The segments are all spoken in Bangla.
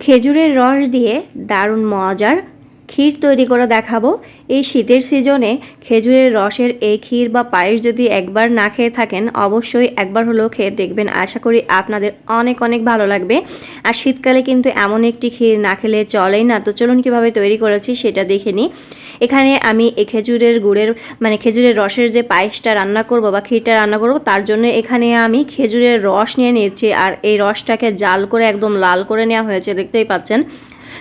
খেজুরের রস দিয়ে দারুণ মজার ক্ষীর তৈরি করে দেখাবো। এই শীতের সিজনে খেজুরের রসের এই ক্ষীর বা পায়েস যদি একবার না খেয়ে থাকেন, অবশ্যই একবার হলেও খেয়ে দেখবেন। আশা করি আপনাদের অনেক অনেক ভালো লাগবে। আর শীতকালে কিন্তু এমন একটি ক্ষীর না খেলে চলেই না। তো চলুন কীভাবে তৈরি করেছি সেটা দেখে নিই। এখানে আমি এই খেজুরের গুড়ের মানে খেজুরের রসের যে পায়েসটা রান্না করব বা ক্ষীরটা রান্না করব, তার জন্য এখানে আমি খেজুরের রস নিয়ে নিয়েছি। আর এই রসটাকে জাল করে একদম লাল করে নেওয়া হয়েছে, দেখতেই পাচ্ছেন।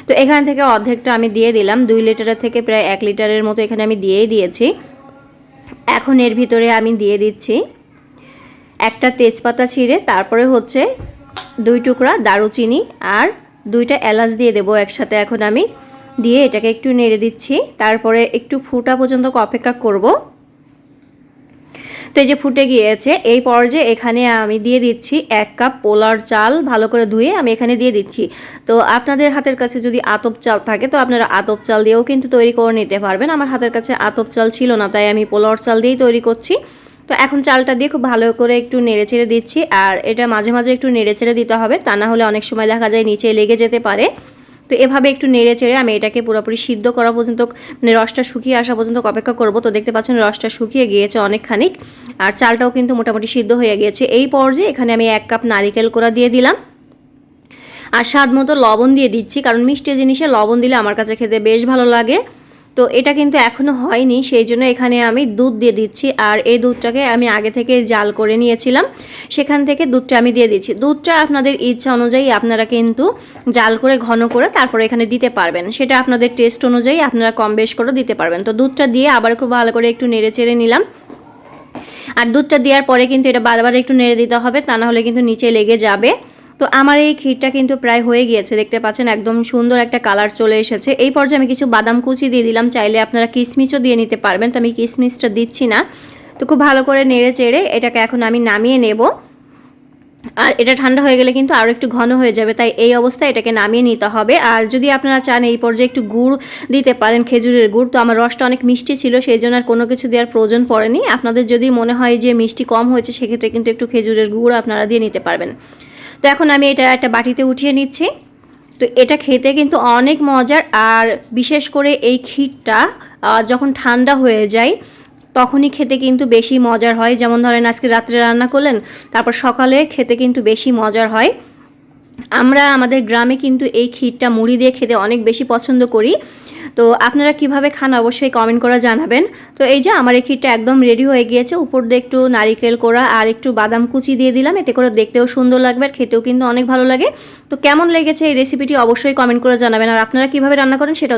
তো এখান থেকে অর্ধেকটা আমি দিয়ে দিলাম। দুই লিটারের থেকে প্রায় এক লিটারের মতো এখানে আমি দিয়েই দিয়েছি। এখন এর ভিতরে আমি দিয়ে দিচ্ছি একটা তেজপাতা ছিঁড়ে, তারপরে হচ্ছে দুই টুকরা দারুচিনি আর দুইটা এলাচ দিয়ে দেবো একসাথে। এখন আমি দিয়ে এটাকে একটু নেড়ে দিচ্ছি। তারপরে একটু ফুটা পর্যন্ত অপেক্ষা করব। তো এই যে ফুটে গিয়েছে। এই পর্যায়ে এখানে আমি দিয়ে দিচ্ছি এক কাপ পোলার চাল ভালো করে ধুয়ে আমি এখানে দিয়ে দিচ্ছি। তো আপনাদের হাতের কাছে যদি আতপ চাল থাকে, তো আপনারা আতপ চাল দিয়েও কিন্তু তৈরি করে নিতে পারবেন। আমার হাতের কাছে আতপ চাল ছিল না, তাই আমি পোলার চাল দিয়েই তৈরি করছি। তো এখন চালটা দিয়ে খুব ভালো করে একটু নেড়ে চেড়ে দিচ্ছি, আর এটা মাঝে মাঝে একটু নেড়ে চেড়ে দিতে হবে, তা না হলে অনেক সময় দেখা যায় নিচে লেগে যেতে পারে। তো এভাবে একটু নেড়ে চেড়ে আমি এটাকে পুরোপুরি সিদ্ধ করা পর্যন্ত মানে রসটা শুকিয়ে আসা পর্যন্ত অপেক্ষা করব। তো দেখতে পাচ্ছেন রসটা শুকিয়ে গিয়েছে অনেকখানি আর চালটাও কিন্তু মোটামুটি সিদ্ধ হয়ে গিয়েছে। এই পর্যায়ে এখানে আমি এক কাপ নারিকেল কোড়া দিয়ে দিলাম। আর স্বাদ মতো লবণ দিয়ে দিচ্ছি, কারণ মিষ্টি জিনিসে লবণ দিলে আমার কাছে খেতে বেশ ভালো লাগে। তো এটা কিন্তু এখনও হয়নি, সেই জন্য এখানে আমি দুধ দিয়ে দিচ্ছি। আর এই দুধটাকে আমি আগে থেকে জাল করে নিয়েছিলাম, সেখান থেকে দুধটা আমি দিয়ে দিচ্ছি। দুধটা আপনাদের ইচ্ছা অনুযায়ী আপনারা কিন্তু জাল করে, ঘন করে তারপরে এখানে দিতে পারবেন। সেটা আপনাদের টেস্ট অনুযায়ী আপনারা কম বেশ করে দিতে পারবেন। তো দুধটা দিয়ে আবার খুব ভালো করে একটু নেড়ে চেড়ে নিলাম। আর দুধটা দেওয়ার পরে কিন্তু এটা বারবার একটু নেড়ে দিতে হবে, তা না হলে কিন্তু নিচে লেগে যাবে। তো আমার এই ক্ষীরটা কিন্তু প্রায় হয়ে গিয়েছে, দেখতে পাচ্ছেন একদম সুন্দর একটা কালার চলে এসেছে। এই পর্যায়ে আমি কিছু বাদাম কুচি দিয়ে দিলাম, চাইলে আপনারা কিশমিশও দিয়ে নিতে পারবেন, তো আমি কিশমিশটা দিচ্ছি না। তো খুব ভালো করে নেড়ে চেড়ে এটাকে এখন আমি নামিয়ে নেব। আর এটা ঠান্ডা হয়ে গেলে কিন্তু আরও একটু ঘন হয়ে যাবে, তাই এই অবস্থায় এটাকে নামিয়ে নিতে হবে। আর যদি আপনারা চান এই পর্যায়ে একটু গুড় দিতে পারেন, খেজুরের গুড়, তো আমার রসটা অনেক মিষ্টি ছিল, সেই জন্য আর কোনো কিছু দেওয়ার প্রয়োজন পড়েনি। আপনাদের যদি মনে হয় যে মিষ্টি কম হয়েছে, সেক্ষেত্রে কিন্তু একটু খেজুরের গুড় আপনারা দিয়ে নিতে পারবেন। তো এখন আমি এটা একটা বাটিতে উঠিয়ে নিচ্ছি। তো এটা খেতে কিন্তু অনেক মজার আর বিশেষ করে এই ক্ষীরটা যখন ঠান্ডা হয়ে যায়, তখনই খেতে কিন্তু বেশি মজার হয়। যেমন ধরেন আজকে রাত্রে রান্না করলেন, তারপর সকালে খেতে কিন্তু বেশি মজার হয়। আমরা আমাদের গ্রামে কিন্তু এই ক্ষীরটা মুড়ি দিয়ে খেতে অনেক বেশি পছন্দ করি। তো আপনারা কীভাবে খান অবশ্যই কমেন্ট করে জানাবেন। তো এই যে আমার এই ক্ষীরটা একদম রেডি হয়ে গিয়েছে, উপর দিয়ে একটু নারিকেল কোড়া আর একটু বাদাম কুচি দিয়ে দিলাম, এতে করে দেখতেও সুন্দর লাগবে আর খেতেও কিন্তু অনেক ভালো লাগে। তো কেমন লেগেছে এই রেসিপিটি অবশ্যই কমেন্ট করে জানাবেন। আর আপনারা কীভাবে রান্না করেন সেটা